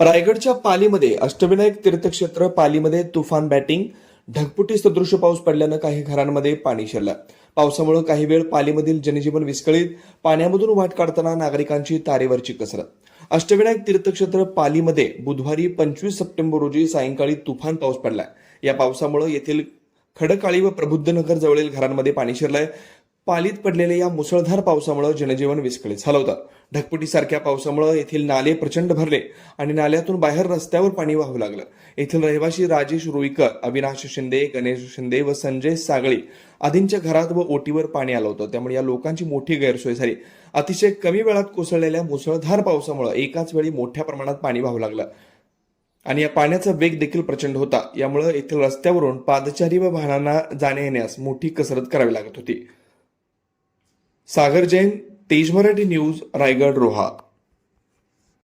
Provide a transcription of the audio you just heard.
रायगडच्या पालीमध्ये अष्टविनायक तीर्थक्षेत्र पालीमध्ये तुफान बॅटिंग ढगपुटी सदृश पाऊस पडल्यानं काही घरांमध्ये पाणी शिरलं. पावसामुळे काही वेळ पालीमधील जनजीवन विस्कळीत पाण्यामधून वाट काढताना नागरिकांची तारेवरची कसरत. अष्टविनायक तीर्थक्षेत्र पालीमध्ये बुधवारी पंचवीस सप्टेंबर रोजी सायंकाळी तुफान पाऊस पडलाय. या पावसामुळे येथील खडकाळी व प्रबुद्धनगर जवळील घरांमध्ये पाणी शिरलंय. पालीत पडलेल्या या मुसळधार पावसामुळे जनजीवन विस्कळीत झालं होतं. ढगपुटीसारख्या पावसामुळे येथील नाले प्रचंड भरले आणि नाल्यातून बाहेर रस्त्यावर पाणी वाहू लागलं. येथील रहिवासी राजेश रुईकर अविनाश शिंदे गणेश शिंदे व संजय सागळी आदींच्या घरात व ओटीवर पाणी आलं होतं. त्यामुळे या लोकांची मोठी गैरसोय झाली. अतिशय कमी वेळात कोसळलेल्या मुसळधार पावसामुळे एकाच वेळी मोठ्या प्रमाणात पाणी वाहू लागलं आणि या पाण्याचा वेग देखील प्रचंड होता. यामुळे येथील रस्त्यावरून पादचारी व वाहनांना जाण्या येण्यास मोठी कसरत करावी लागत होती. सागर जैन तेज मराठी न्यूज रायगड रोहा.